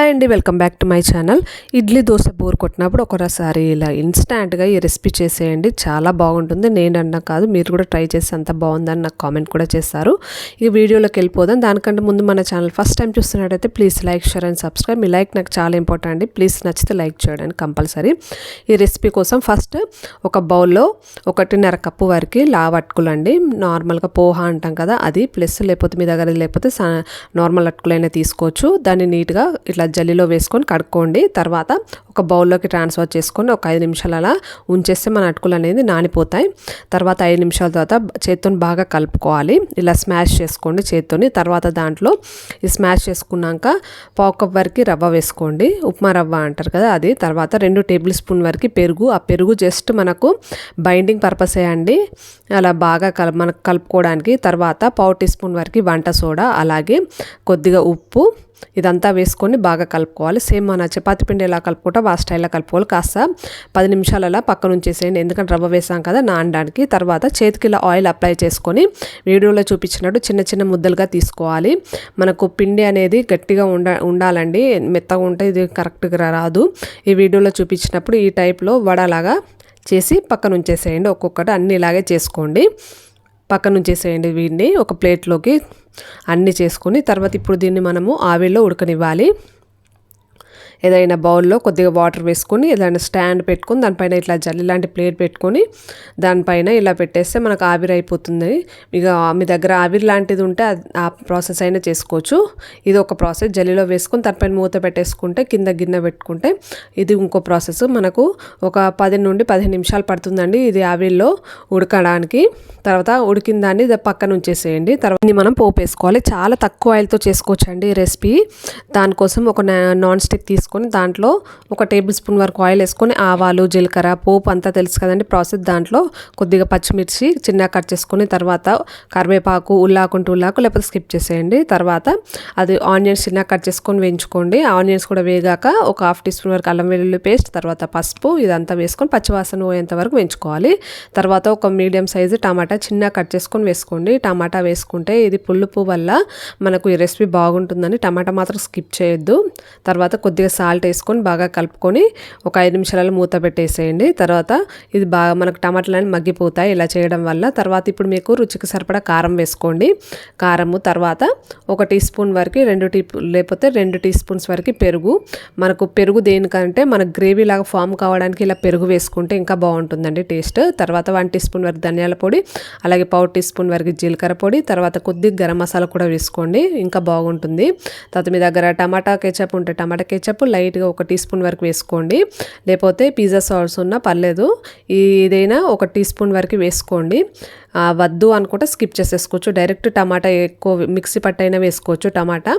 Hi అండి welcome back to my channel idli dosa bore కొట్టినప్పుడు ఒకసారి ఇలా ఇన్స్టాంట్గా ఈ రెసిపీ చేసేయండి. చాలా బాగుంటుంది. నేను అన్నా కాదు మీరు కూడా ట్రై చేసి అంత బాగుందని నాకు కామెంట్ కూడా చేస్తారు ఈ వీడియోలోకి వెళ్ళిపోదాం. దానికంటే ముందు మన ఛానల్ ఫస్ట్ టైం చూస్తున్నట్టయితే please like share and subscribe me like నాకు చాలా ఇంపార్టెంట్ అండి. ప్లీజ్ నచ్చితే లైక్ చేయడానికి కంపల్సరీ ఈ రెసిపీ కోసం ఫస్ట్ ఒక బౌల్లో ఒకటిన్నర కప్పు వరకు లావ్ అటుకులు అండి నార్మల్గా పోహా అంటాం కదా అది ప్లస్ లేకపోతే మీ దగ్గర లేకపోతే నార్మల్ అటుకులైనా తీసుకోవచ్చు. దాన్ని నీట్గా ఇట్లా ఇట్లా జల్లిలో వేసుకొని కడుక్కోండి. తర్వాత ఒక బౌల్లోకి ట్రాన్స్ఫర్ చేసుకొని ఒక ఐదు నిమిషాలు అలా ఉంచేస్తే మన అటుకులు అనేది నానిపోతాయి. తర్వాత ఐదు నిమిషాల తర్వాత చేత్తోని బాగా కలుపుకోవాలి. ఇలా స్మాష్ చేసుకోండి చేత్తోని. తర్వాత దాంట్లో ఈ స్మాష్ చేసుకున్నాక పావు కప్ వరకు రవ్వ వేసుకోండి. ఉప్మా రవ్వ అంటారు కదా అది. తర్వాత రెండు టేబుల్ స్పూన్ వరకు పెరుగు. ఆ పెరుగు జస్ట్ మనకు బైండింగ్ పర్పస్ అండి. అలా బాగా కల మనకు కలుపుకోవడానికి తర్వాత పావు టీ స్పూన్ వరకు వంట సోడా అలాగే కొద్దిగా ఉప్పు ఇదంతా వేసుకొని బాగా కలుపుకోవాలి. సేమ్ మన చపాతి పిండి ఎలా కలుపుకుంటాం ఆ స్టైల్లో కలుపుకోవాలి. కాస్త పది నిమిషాలు అలా పక్కన ఉంచేసేయండి. ఎందుకంటే రవ్వ వేసాం కదా నానడానికి. తర్వాత చేతికి ఇలా ఆయిల్ అప్లై చేసుకొని వీడియోలో చూపించినట్టు చిన్న చిన్న ముద్దలుగా తీసుకోవాలి. మనకు పిండి అనేది గట్టిగా ఉండ ఉండాలండి. మెత్తగా ఉంటే ఇది కరెక్ట్గా రాదు. ఈ వీడియోలో చూపించినప్పుడు ఈ టైప్లో వడలాగా చేసి పక్కన ఉంచేసేయండి. ఒక్కొక్కటి అన్ని ఇలాగే చేసుకోండి. పక్కన ఉంచేసేయండి వీడిని ఒక ప్లేట్లోకి అన్నీ చేసుకొని తర్వాత ఇప్పుడు దీన్ని మనము ఆవిరిలో ఉడకనివ్వాలి. ఏదైనా బౌల్లో కొద్దిగా వాటర్ వేసుకొని ఏదైనా స్టాండ్ పెట్టుకొని దానిపైన ఇట్లా జల్లి లాంటి ప్లేట్ పెట్టుకొని దానిపైన ఇలా పెట్టేస్తే మనకు ఆవిరి అయిపోతుంది. ఇక మీ దగ్గర ఆవిరి లాంటిది ఉంటే ఆ ప్రాసెస్ అయినా చేసుకోవచ్చు. ఇది ఒక ప్రాసెస్. జల్లిలో వేసుకొని దానిపైన మూత పెట్టేసుకుంటే కింద గిన్నె పెట్టుకుంటే ఇది ఇంకో ప్రాసెస్. మనకు ఒక పది నుండి పదిహేను నిమిషాలు పడుతుందండి ఇది ఆవిరిలో ఉడకడానికి. తర్వాత ఉడికిన దాన్ని పక్కన ఉంచేసేయండి. తర్వాత మనం పోపు వేసుకోవాలి. చాలా తక్కువ ఆయిల్తో చేసుకోవచ్చు అండి రెసిపీ. దానికోసం ఒక నాన్ స్టిక్ తీసుకు వేసుకొని దాంట్లో ఒక టేబుల్ స్పూన్ వరకు ఆయిల్ వేసుకొని ఆవాలు జీలకర్ర పోపు అంతా తెలుసు కదండి. ప్రాసెస్ దాంట్లో కొద్దిగా పచ్చిమిర్చి చిన్న కట్ చేసుకొని తర్వాత కరివేపాకు ఉల్లాకుంటూ ఉల్లాకు లేకపోతే స్కిప్ చేసేయండి. తర్వాత అది ఆనియన్స్ చిన్న కట్ చేసుకొని వేయించుకోండి. ఆనియన్స్ కూడా వేగాక ఒక హాఫ్ టీ స్పూన్ వరకు అల్లం వెల్లుల్లి పేస్ట్ తర్వాత పసుపు ఇదంతా వేసుకొని పచ్చివాసన పోయేంత వరకు వేయించుకోవాలి. తర్వాత ఒక మీడియం సైజు టమాటా చిన్న కట్ చేసుకొని వేసుకోండి. టమాటా వేసుకుంటే ఇది పులుపు వల్ల మనకు ఈ రెసిపీ బాగుంటుందని టమాటా మాత్రం స్కిప్ చేయొద్దు. తర్వాత కొద్దిగా సాల్ట్ వేసుకొని బాగా కలుపుకొని ఒక ఐదు నిమిషాలలో మూత పెట్టేసేయండి. తర్వాత ఇది బాగా మనకు టమాటాలు మగ్గిపోతాయి ఇలా చేయడం వల్ల. తర్వాత ఇప్పుడు మీకు రుచికి సరిపడా కారం వేసుకోండి. కారము తర్వాత ఒక టీ స్పూన్ వరకు రెండు టీ లేకపోతే రెండు టీ స్పూన్స్ వరకు పెరుగు. మనకు పెరుగు దేనికంటే మన గ్రేవీ లాగా ఫామ్ కావడానికి ఇలా పెరుగు వేసుకుంటే ఇంకా బాగుంటుందండి టేస్ట్. తర్వాత వన్ టీ స్పూన్ వరకు ధనియాల పొడి అలాగే పావు టీ స్పూన్ వరకు జీలకర్ర పొడి తర్వాత కొద్దిగా గరం మసాలా కూడా వేసుకోండి. ఇంకా బాగుంటుంది. తర్వాత మీ దగ్గర టమాటా కెచప్ ఉంటే టమాటా కెచప్ లైట్గా ఒక టీ స్పూన్ వరకు వేసుకోండి. లేకపోతే పిజ్జా సాస్ ఉన్నా పర్లేదు. ఏదైనా ఒక టీ స్పూన్ వరకు వేసుకోండి. వద్దు అనుకుంటే స్కిప్ చేసేసుకోవచ్చు. డైరెక్ట్ టమాటా ఎక్కువ మిక్సీ పట్టైనా వేసుకోవచ్చు టమాటా.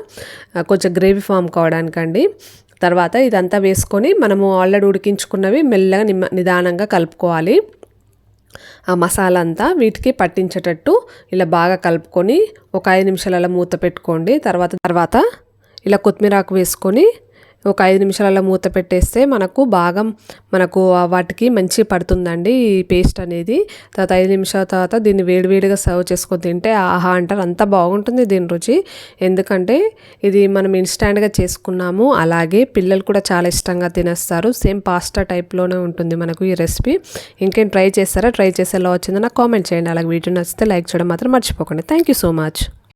కొంచెం గ్రేవీ ఫామ్ కావడానికండి. తర్వాత ఇదంతా వేసుకొని మనము ఆల్రెడీ ఉడికించుకున్నవి మెల్లగా నిమ్మ నిదానంగా కలుపుకోవాలి. ఆ మసాలా అంతా వీటికి పట్టించేటట్టు ఇలా బాగా కలుపుకొని ఒక ఐదు నిమిషాలలో మూత పెట్టుకోండి. తర్వాత తర్వాత ఇలా కొత్తిమీరాకు వేసుకొని ఒక ఐదు నిమిషాలలో మూత పెట్టేస్తే మనకు బాగా మనకు వాటికి మంచి పడుతుందండి ఈ పేస్ట్ అనేది. తర్వాత ఐదు నిమిషాల తర్వాత దీన్ని వేడివేడిగా సర్వ్ చేసుకొని తింటే ఆహా అంటారు అంత బాగుంటుంది దీని రుచి. ఎందుకంటే ఇది మనం ఇన్స్టాంట్గా చేసుకున్నాము అలాగే పిల్లలు కూడా చాలా ఇష్టంగా తినేస్తారు. సేమ్ పాస్తా టైప్లోనే ఉంటుంది మనకు ఈ రెసిపీ. ఇంకేం ట్రై చేస్తారా? ట్రై చేసేలా వచ్చిందో నాకు కామెంట్ చేయండి. అలాగే వీడియో నచ్చితే లైక్ చేయడం మాత్రం మర్చిపోకండి. Thank you so much.